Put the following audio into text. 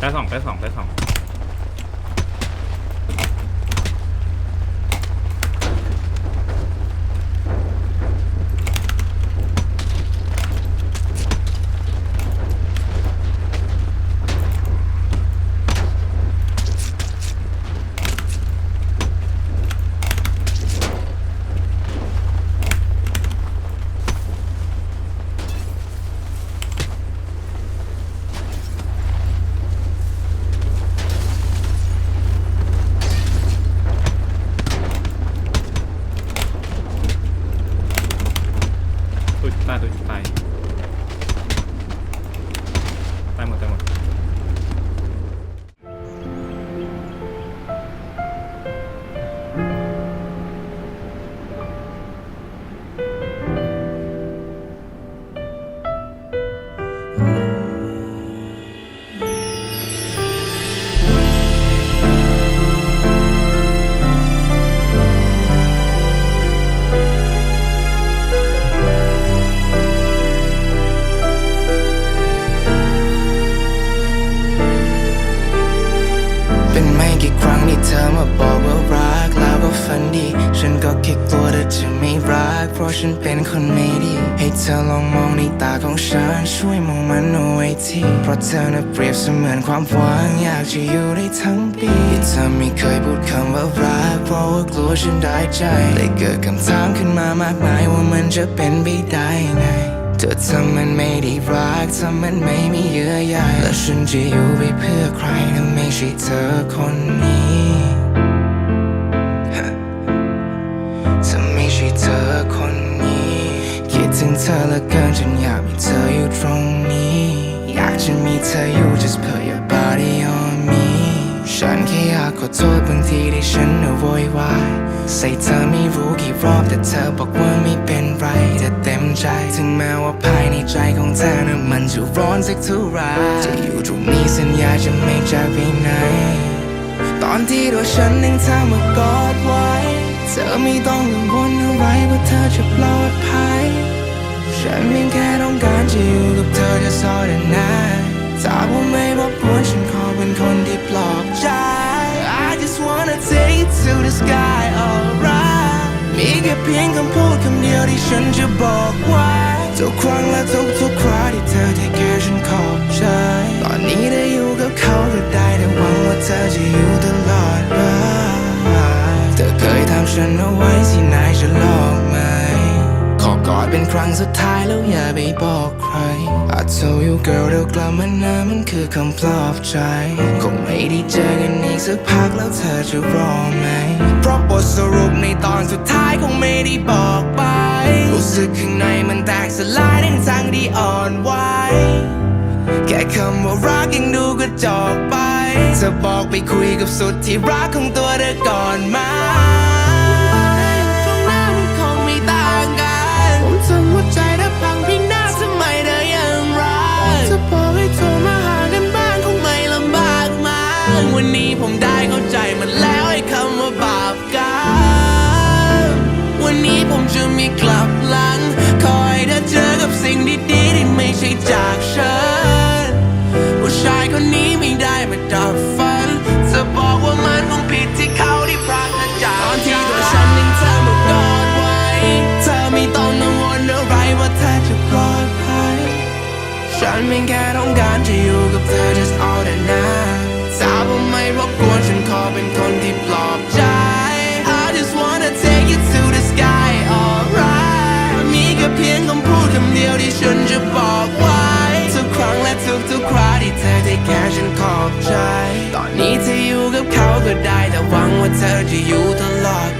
ได้สองได้สองได้สอง เธอมาบอกว่ารักแล้วก็ฝันดี ฉันก็แค่กลัวเธอจะไม่รัก เพราะฉันเป็นคนไม่ดี ให้เธอลองมองในตาของฉัน ช่วยมองมันเอาไว้ทีเพราะเธอน่ะเปรียบเสมือนความหวังอยากจะอยู่ได้ทั้งปีที่เธอไม่เคยพูดคำว่ารัก เพราะว่ากลัวฉันได้ใจเลยเกิดคำถามขึ้นมามากมายว่ามันจะเป็นไปได้ไง เธอทำมันไม่ได้รักทำมันไม่มีเยื่อใยและฉันจะอยู่ไปเพื่อใครถ้าไม่ใช่เธอคนนี้ฮะถ้าไม่ใช่เธอคนนี้ คิดถึงเธอเหละเกินจนอยากมีเธออยู่ตรงนี้ อยากจะมีเธออยู่ just put your body on me ฉันแค่อยากขอโทษบางทีที่ฉันโวยวายใส่เธอไม่รู้กี่รอบแต่เธอบอกว่าไม่เป็นไรแต่เต็ม ใจ ถึงแม้ว่าภายในใจของเธอนั้นมันจะร้อนสักเท่าไรจะอยู่ตรงนี้สัญญาจะไม่จากไปไหน ตอนที่ตัวฉันนั่งเธอมากอดไว้ เธอไม่ต้องกังวลอะไรว่าเธอจะปลอดภัย ฉันเพียงแค่ต้องการจะอยู่กับเธอจะสอดนานถ้าว่าไม่รบกวนฉันขอเป็นคนที่ปลอบใจ I just wanna take you to the sky alright มีแค่เพียงคำพูด เดียวที่ฉันจะบอกไว้ทุกครั้งและทุกทุกคราที่เธอเทคแค่ฉันขอ เป็นครั้งสุดท้ายแล้วอย่าไปบอกใคร I told you girl เดี๋ยวกลับมานะมันคือคำปลอบใจ คงไม่ได้เจอกันอีกสักพักแล้วเธอจะรอไหม เพราะบทสรุปในตอนสุดท้ายคงไม่ได้บอกไป รู้สึกข้างในมันแตกสลายทั้งทางที่อ่อนไหวแค่คำว่ารักยังดูกระจอกไปเธอบอกไปคุยกับสุดที่รักของตัวเธอก่อนมาต จะมีกลับหลัง คอยเธอเจอกับสิ่งดีๆที่ไม่ใช่จากฉันผู้ชายคนนี้ไม่ได้มาดับฝันจะบอกว่ามันคงผิดที่เขาที่พรากจากตอนที่ตัวฉันยังเธอมากอดไว้ เธอไม่ต้องกังวลอะไรว่าเธอจะปลอดภัยฉันเพียงแค่ต้องการจะอยู่กับเธอ just all the night ทุกทุกๆคราที่เธอได้แค่ฉันขอบใจ ตอนนี้เธออยู่กับเขาก็ได้แต่หวังว่าเธอจะอยู่ตลอด